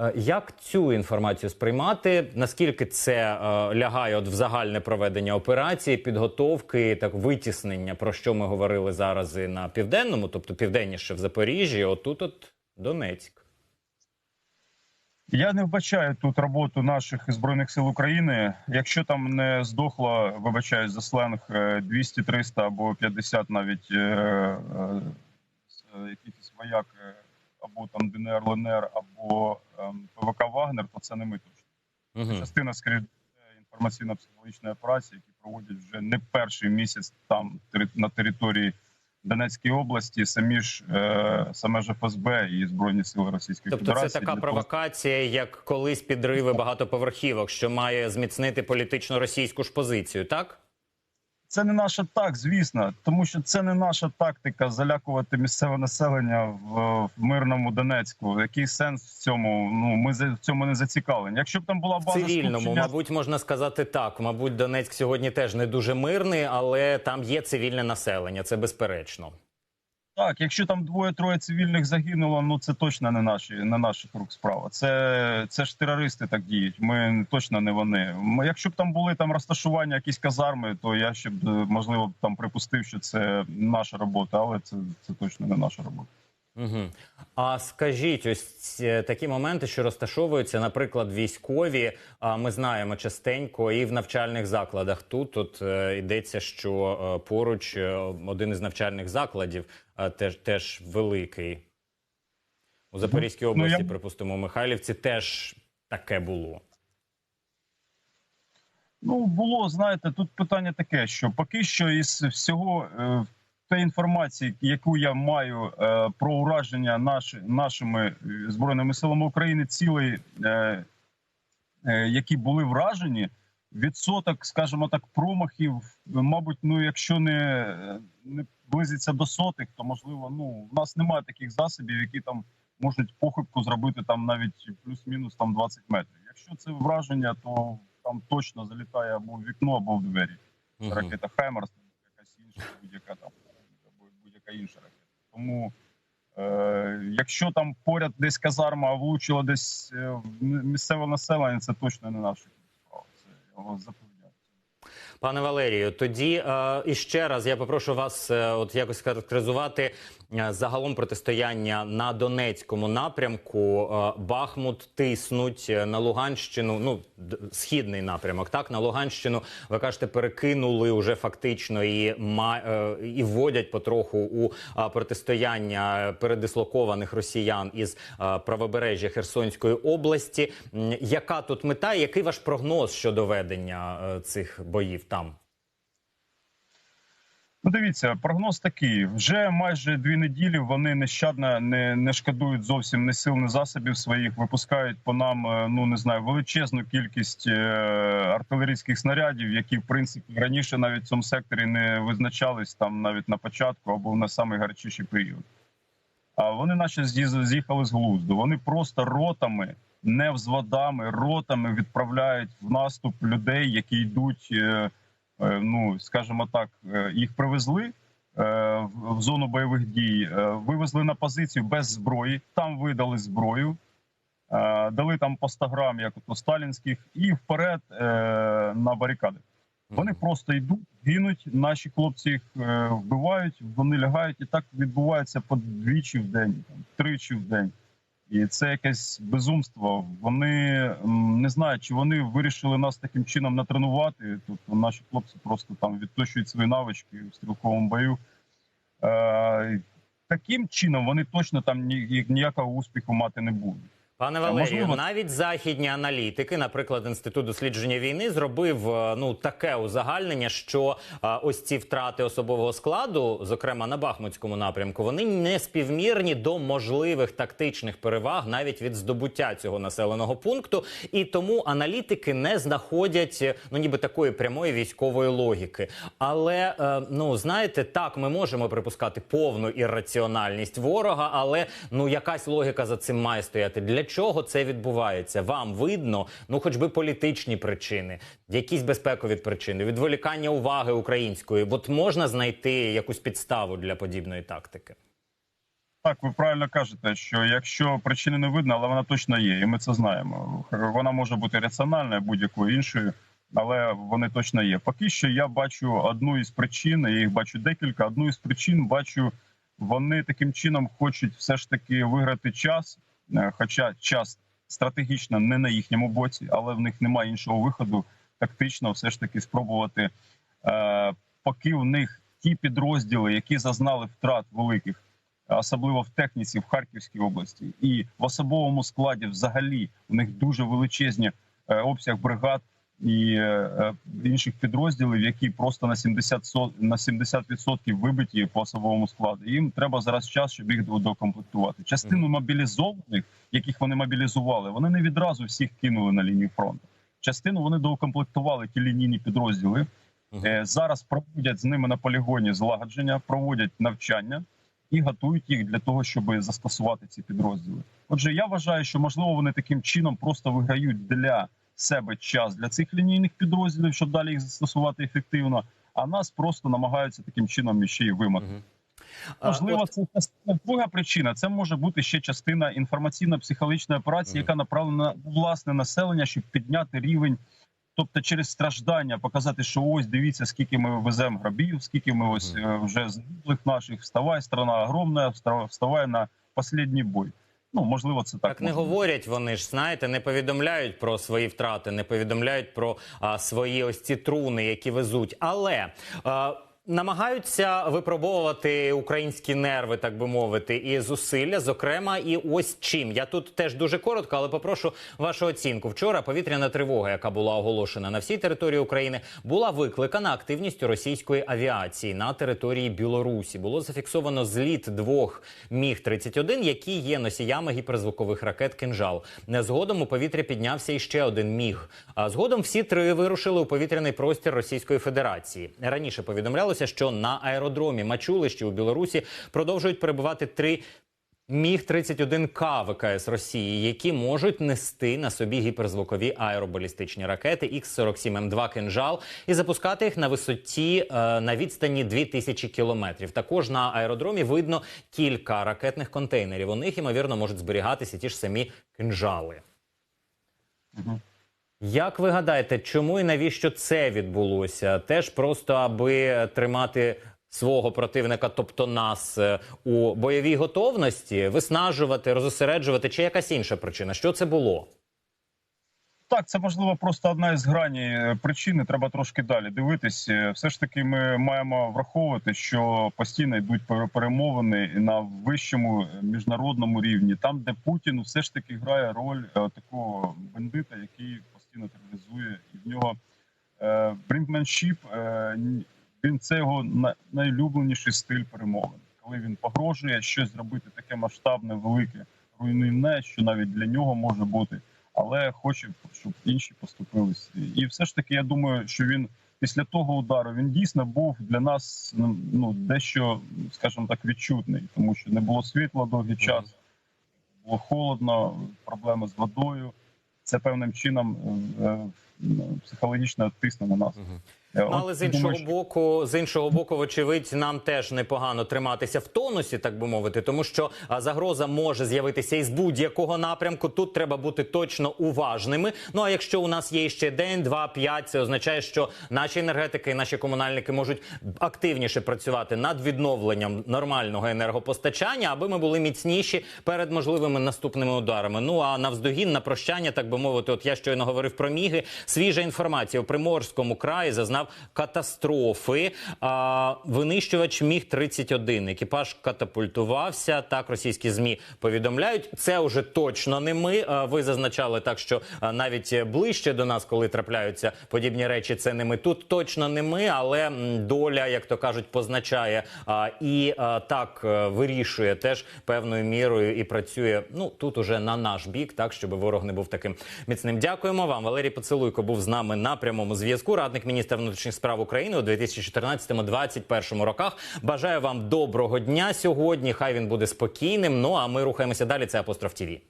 Е, Як цю інформацію сприймати? Наскільки це е, лягає от в загальне проведення операції, підготовки, так витіснення, про що ми говорили зараз і на південному, тобто південніше в Запоріжжі, отут от Донецьк. Я не вбачаю тут роботу наших збройних сил України. Якщо там не здохло, вибачаю за сленг е, 200, 300 або 50 навіть е, е, с- якихось вояк е, або там ДНР, ЛНР, або ем, ПВК Вагнер, то це не ми точно. Угу. Частина скоріше інформаційно-психологічної операції, які проводять вже не перший місяць там на території Донецької області, самі ж е, саме ж ФСБ і збройні сили Російської Тобто це Федерації така для того, провокація, як колись підриви багатоповерхівок, що має зміцнити політично російську ж позицію, так? Це не наша так, звісно, тому що це не наша тактика залякувати місцеве населення в, в мирному Донецьку. Який сенс в цьому? Ну ми в цьому не зацікавлені. Якщо б там була база цивільному, скупчення- мабуть, можна сказати так. Мабуть, Донецьк сьогодні теж не дуже мирний, але там є цивільне населення. Це безперечно. Так, якщо там двоє-троє цивільних загинуло, ну це точно не наші, не наших рук справа. Це, це ж терористи так діють. Ми точно не вони. Ми- Якщо б там були там розташування, якісь казарми, то я ще б е, можливо там припустив, що це наша робота, але це, це точно не наша робота. Угу. А скажіть, ось ці- такі моменти, що розташовуються, наприклад, військові. А ми знаємо частенько і в навчальних закладах. Тут от е, йдеться, що е, поруч е, один із навчальних закладів е, теж теж великий. У Запорізькій Ну, області, я- припустимо, у Михайлівці теж таке було. Ну було знаєте, тут питання таке, що поки що із всього е, тієї інформації, яку я маю е, про ураження наші, нашими е, збройними силами України, цілей, е, е, які були вражені, відсоток, скажімо так, промахів, мабуть, ну якщо не, не близиться до сотих, то можливо, ну в нас немає таких засобів, які там можуть похибку зробити там навіть плюс-мінус там 20 метрів. Якщо це враження, то там точно залітає або в вікно, або в двері. Ракета Хаймерс, якась інша, будь-яка там будь-яка інша ракета. Тому е, якщо там поряд десь казарма, влучила десь е, місцеве населення, це точно не наша справа. Це я вас. Пане Валерію, тоді е, іще раз я попрошу вас е, от якось характеризувати е, загалом протистояння на Донецькому напрямку. Е, Бахмут тиснуть е, на Луганщину. Ну східний напрямок. Так на Луганщину ви кажете, перекинули уже фактично і ма, е, і вводять потроху у е, протистояння передислокованих росіян із е, правобережжя Херсонської області. Яка тут мета? Який ваш прогноз щодо ведення е, цих боїв там? Ну, дивіться, прогноз такий: вже майже дві неділі вони нещадно не, не шкодують зовсім ні сил, ні засобів своїх. Випускають по нам, е, ну не знаю, величезну кількість е, артилерійських снарядів, які в принципі раніше навіть в цьому секторі не визначались там навіть на початку або на самий період. А вони наче з'їхали з глузду. Вони просто ротами, не взводами, ротами відправляють в наступ людей, які йдуть. е, е, ну скажімо так, е, їх привезли в зону бойових дій, вивезли на позицію без зброї, там видали зброю, дали там по 100 грам, як у сталінських, і вперед на барикади. Вони просто йдуть, гинуть. Наші хлопці їх вбивають, вони лягають, і так відбувається по двічі в день, тричі в день. І це якесь безумство. Вони не знаю, чи вони вирішили нас таким чином натренувати. Тобто наші хлопці просто там відточують свої навички в стрілковому бою. Е, таким чином вони точно там ні- ніякого успіху мати не будуть. Пане А Валерію, можливо- навіть західні аналітики, наприклад, інститут дослідження війни, зробив е, ну таке узагальнення, що е, ось ці втрати особового складу, зокрема на Бахмутському напрямку, вони не співмірні до можливих тактичних переваг навіть від здобуття цього населеного пункту, і тому аналітики не знаходять е, ну ніби такої прямої військової логіки. Але е, ну знаєте, так ми можемо припускати повну ірраціональність ворога, але ну якась логіка за цим має стояти. Для чого це відбувається? Вам видно, ну хоч би політичні причини, якісь безпекові причини, відволікання уваги української. От можна знайти якусь підставу для подібної тактики. Так, ви правильно кажете, що якщо причини не видно, але вона точно є, і ми це знаємо. Вона може бути раціональною будь-якою іншою, але вони точно є. Поки що я бачу одну із причин, я їх бачу декілька. Одну із причин бачу, вони таким чином хочуть все ж таки виграти час, хоча час стратегічно не на їхньому боці, але в них немає іншого виходу. Тактично, все ж таки спробувати, е, поки в них ті підрозділи, які зазнали втрат великих особливо в техніці в Харківській області, і в особовому складі, взагалі, у них дуже величезні е, обсяг бригад і е, інших підрозділів, які просто на 70 со- на 70% вибиті по особовому складу. Їм треба зараз час, щоб їх докомплектувати. Частину мобілізованих, яких вони мобілізували, вони не відразу всіх кинули на лінію фронту. Частину вони доукомплектували ті лінійні підрозділи. Е, Зараз проводять з ними на полігоні злагодження, проводять навчання і готують їх для того, щоб застосувати ці підрозділи. Отже, я вважаю, що можливо вони таким чином просто виграють для себе час для цих лінійних підрозділів, щоб далі їх застосувати ефективно. А нас просто намагаються таким чином ще й вимати. Можливо, це друга причина. Це може бути ще частина інформаційно-психологічної операції, яка направлена на власне населення, щоб підняти рівень. Тобто через страждання показати, що ось дивіться, скільки ми веземо грабів, скільки ми ось е, вже загиблих наших. Вставай, страна огромна, встав- вставай на останній бой. Ну можливо, це так. Так не говорять вони ж, знаєте, не повідомляють про свої втрати, не повідомляють про а, свої ось ці труни, які везуть. Але а, намагаються випробовувати українські нерви, так би мовити, і зусилля. Зокрема, і ось чим. Я тут теж дуже коротко, але попрошу вашу оцінку. Вчора повітряна тривога, яка була оголошена на всій території України, була викликана активністю російської авіації на території Білорусі. Було зафіксовано зліт двох міг 31 які є носіями гіперзвукових ракет «Кинжал». Згодом у повітря піднявся іще один міг. А згодом всі три вирушили у повітряний простір Російської Федерації. Раніше повідомлялося, що на аеродромі Мачулищі у Білорусі продовжують перебувати три. Міг 31 К ВКС Росії, які можуть нести на собі гіперзвукові аеробалістичні ракети Х-47М2 «Кинжал» і запускати їх на висоті е, на відстані 2000 кілометрів. Також на аеродромі видно кілька ракетних контейнерів. У них ймовірно можуть зберігатися ті ж самі кинжали. Як ви гадаєте, чому і навіщо це відбулося? Теж просто аби тримати свого противника, тобто нас, е, у бойовій готовності, виснажувати, розосереджувати, чи якась інша причина? Що це було? Так, це можливо просто одна із грані е, причини. Треба трошки далі дивитись. Е, Все ж таки, ми маємо враховувати, що постійно йдуть пере- перемовини на вищому міжнародному рівні, там, де Путін все ж таки грає роль такого бандита, який тероризує, і в нього е, брінкменшіп, е, він це його на- найулюбленіший стиль перемовин, коли він погрожує щось зробити таке масштабне, велике, руйнівне, що навіть для нього може бути але хоче, щоб інші поступились. І все ж таки, я думаю, що він після того удару він дійсно був для нас ну дещо, скажімо так, відчутний, тому що не було світла довгий час, було холодно, проблеми з водою. Це певним чином е, е, психологічно тисне на нас. Е, Ну, але з іншого думаю, боку, з іншого боку, вочевидь, нам теж непогано триматися в тонусі, так би мовити, тому що загроза може з'явитися із будь-якого напрямку. Тут треба бути точно уважними. Ну а якщо у нас є ще день, два, п'ять, це означає, що наші енергетики, наші комунальники можуть активніше працювати над відновленням нормального енергопостачання, аби ми були міцніші перед можливими наступними ударами. Ну а навздогін на прощання, так би мовити, от я щойно говорив про міги. Свіжа інформація у Приморському краї зазнав катастрофи. А, винищувач міг 31 Екіпаж катапультувався. Так російські змі повідомляють. Це вже точно не ми. А, ви зазначали так, що навіть ближче до нас, коли трапляються подібні речі, це не ми. Тут точно не ми, але доля, як то кажуть, позначає а, і а, так е, вирішує теж певною мірою і працює. Ну тут уже на наш бік, так щоб ворог не був таким міцним. Дякуємо вам. Валерій Поцелуйко був з нами на прямому зв'язку. Радник міністра внутрішніх справ України у 2014-2021 роках. Бажаю вам доброго дня сьогодні. Хай він буде спокійним. Ну а ми рухаємося далі. Це апостроф ТІВІ.